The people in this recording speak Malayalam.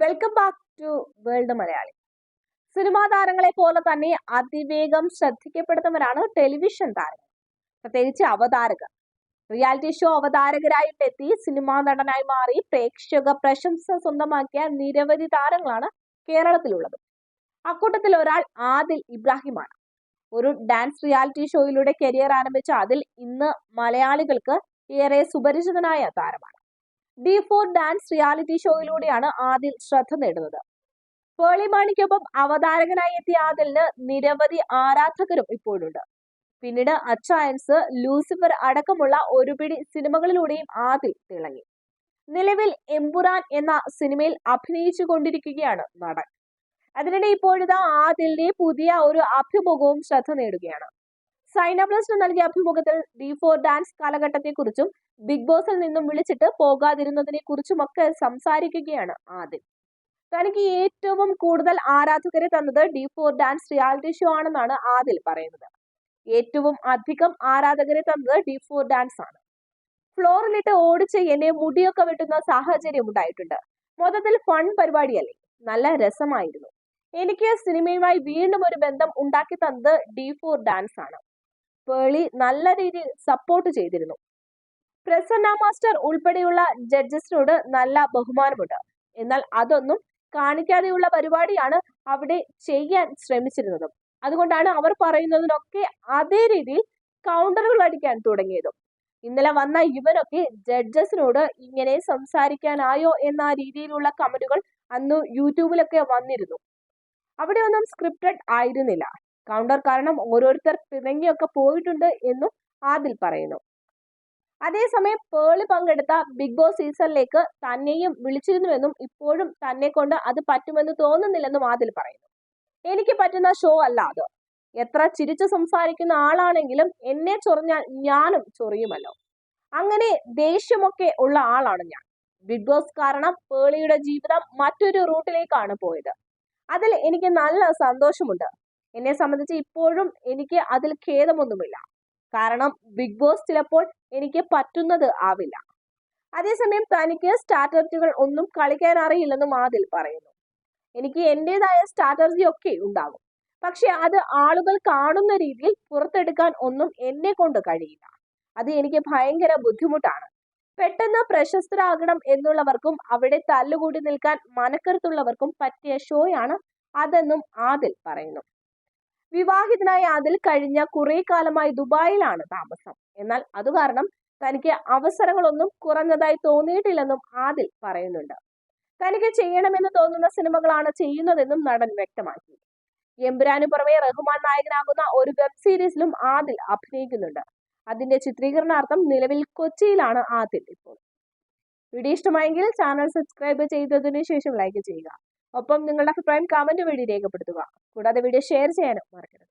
Welcome back to world Malayali cinema താരങ്ങളെ പോലെ തന്നെ അതിവേഗം ശ്രദ്ധിക്കപ്പെടുന്നവരാണ് ടെലിവിഷൻ താരങ്ങൾ. പ്രത്യേകിച്ച് അവതാരകർ. റിയാലിറ്റി ഷോ അവതാരകരായിട്ടെത്തി സിനിമാ നടനായി മാറി പ്രേക്ഷക പ്രശംസ സ്വന്തമാക്കിയ നിരവധി താരങ്ങളാണ് കേരളത്തിലുള്ളത്. അക്കൂട്ടത്തിൽ ഒരാൾ ആദിൽ ഇബ്രാഹിമാണ്. ഒരു ഡാൻസ് റിയാലിറ്റി ഷോയിലൂടെ കരിയർ ആരംഭിച്ച അതിൽ ഇന്ന് മലയാളികൾക്ക് ഏറെ സുപരിചിതനായ താരമാണ്. ഡി ഫോർ ഡാൻസ് റിയാലിറ്റി ഷോയിലൂടെയാണ് ആദിൽ ശ്രദ്ധ നേടുന്നത്. പേളി മാണിക്കൊപ്പം അവതാരകനായി എത്തിയ ആദിലിന് നിരവധി ആരാധകരും ഇപ്പോഴുണ്ട്. പിന്നീട് അച്ചായൻസ് ലൂസിഫർ അടക്കമുള്ള ഒരുപിടി സിനിമകളിലൂടെയും ആദിൽ തിളങ്ങി. നിലവിൽ എമ്പുരാൻ എന്ന സിനിമയിൽ അഭിനയിച്ചു കൊണ്ടിരിക്കുകയാണ് നടൻ. അതിനിടെ ഇപ്പോഴിതാ ആദിലിന്റെ പുതിയ ഒരു അഭിമുഖവും ശ്രദ്ധ നേടുകയാണ്. സൈന ബ്ലസ്റ്റ് നൽകിയ അഭിമുഖത്തിൽ ഡി ഫോർ ഡാൻസ് കാലഘട്ടത്തെക്കുറിച്ചും ബിഗ് ബോസിൽ നിന്നും വിളിച്ചിട്ട് പോകാതിരുന്നതിനെ കുറിച്ചുമൊക്കെ സംസാരിക്കുകയാണ് ആദ്യം തനിക്ക് ഏറ്റവും കൂടുതൽ ആരാധകരെ തന്നത് D four dance reality show ആണെന്നാണ് ആദിൽ പറയുന്നത്. ഏറ്റവും അധികം ആരാധകരെ തന്നത് ഡി ഫോർ ഡാൻസ് ആണ്. ഫ്ലോറിലിട്ട് ഓടിച്ച് എന്നെ മുടിയൊക്കെ വെട്ടുന്ന സാഹചര്യം ഉണ്ടായിട്ടുണ്ട്. മൊത്തത്തിൽ ഫൺ പരിപാടിയല്ലേ? നല്ല രസമായിരുന്നു. എനിക്ക് സിനിമയുമായി വീണ്ടും ഒരു ബന്ധം ഉണ്ടാക്കി തന്നത് ഡി ഫോർ ഡാൻസ് ആണ്. പേളി നല്ല രീതിയിൽ സപ്പോർട്ട് ചെയ്തിരുന്നു. പ്രസന്ന മാസ്റ്റർ ഉൾപ്പെടെയുള്ള ജഡ്ജസിനോട് നല്ല ബഹുമാനമുണ്ട്. എന്നാൽ അതൊന്നും കാണിക്കാതെയുള്ള പരിപാടിയാണ് അവിടെ ചെയ്യാൻ ശ്രമിച്ചിരുന്നത്. അതുകൊണ്ടാണ് അവർ പറയുന്നതിനൊക്കെ അതേ രീതിയിൽ കൗണ്ടറുകൾ അടിക്കാൻ തുടങ്ങിയതും. ഇന്നലെ വന്ന ഇവരൊക്കെ ജഡ്ജസിനോട് ഇങ്ങനെ സംസാരിക്കാനായോ എന്ന രീതിയിലുള്ള കമന്റുകൾ അന്ന് യൂട്യൂബിലൊക്കെ വന്നിരുന്നു. അവിടെ ഒന്നും സ്ക്രിപ്റ്റഡ് ആയിരുന്നില്ല. കൗണ്ടർ കാരണം ഓരോരുത്തർ പിണങ്ങിയൊക്കെ പോയിട്ടുണ്ട് എന്നും ആദിൽ പറയുന്നു. അതേസമയം പേൾ പങ്കെടുത്ത ബിഗ് ബോസ് സീസണിലേക്ക് തന്നെയും വിളിച്ചിരുന്നുവെന്നും ഇപ്പോഴും തന്നെ കൊണ്ട് അത് പറ്റുമെന്ന് തോന്നുന്നില്ലെന്നും ആദിൽ പറയുന്നു. എനിക്ക് പറ്റുന്ന ഷോ അല്ല അത്. എത്ര ചിരിച്ചു സംസാരിക്കുന്ന ആളാണെങ്കിലും എന്നെ ചൊറിഞ്ഞാൽ ഞാനും ചൊറിയുമല്ലോ. അങ്ങനെ ദേഷ്യമൊക്കെ ഉള്ള ആളാണ് ഞാൻ. ബിഗ് ബോസ് കാരണം പേളിയുടെ ജീവിതം മറ്റൊരു റൂട്ടിലേക്കാണ് പോയത്. അതിൽ എനിക്ക് നല്ല സന്തോഷമുണ്ട്. എന്നെ സംബന്ധിച്ച് ഇപ്പോഴും എനിക്ക് അതിൽ ഖേദമൊന്നുമില്ല. കാരണം ബിഗ് ബോസ് ചിലപ്പോൾ എനിക്ക് പറ്റുന്നത് ആവില്ല. അതേസമയം തനിക്ക് സ്ട്രാറ്റജികൾ ഒന്നും കളിക്കാൻ അറിയില്ലെന്നും ആദിൽ പറയുന്നു. എനിക്ക് എന്റെതായ സ്ട്രാറ്റജി ഒക്കെ ഉണ്ടാകും പക്ഷെ അത് ആളുകൾ കാണുന്ന രീതിയിൽ പുറത്തെടുക്കാൻ ഒന്നും എന്നെ കൊണ്ട് കഴിയില്ല. അത് എനിക്ക് ഭയങ്കര ബുദ്ധിമുട്ടാണ്. പെട്ടെന്ന് പ്രശസ്തരാകണം എന്നുള്ളവർക്കും അവിടെ തല്ലുകൂടി നിൽക്കാൻ മനക്കരുത്തുള്ളവർക്കും പറ്റിയ ഷോയാണ് അതെന്നും ആദിൽ പറയുന്നു. വിവാഹിതനായ ആദിൽ കഴിഞ്ഞ കുറെ കാലമായി ദുബായിലാണ് താമസം. എന്നാൽ അത് കാരണം തനിക്ക് അവസരങ്ങളൊന്നും കുറഞ്ഞതായി തോന്നിയിട്ടില്ലെന്നും ആദിൽ പറയുന്നുണ്ട്. തനിക്ക് ചെയ്യണമെന്ന് തോന്നുന്ന സിനിമകളാണ് ചെയ്യുന്നതെന്നും നടൻ വ്യക്തമാക്കി. എമ്പുരാനു പുറമെ റഹ്മാൻ നായകനാകുന്ന ഒരു വെബ് സീരീസിലും ആദിൽ അഭിനയിക്കുന്നുണ്ട്. അതിന്റെ ചിത്രീകരണാർത്ഥം നിലവിൽ കൊച്ചിയിലാണ് ആദിൽ ഇപ്പോൾ. വീഡിയോ ഇഷ്ടമായെങ്കിൽ ചാനൽ സബ്സ്ക്രൈബ് ചെയ്തതിനു ശേഷം ലൈക്ക് ചെയ്യുക. ഒപ്പം നിങ്ങളുടെ അഭിപ്രായം കമന്റ് വഴി രേഖപ്പെടുത്തുക. കൂടാതെ വീഡിയോ ഷെയർ ചെയ്യാനും മറക്കരുത്.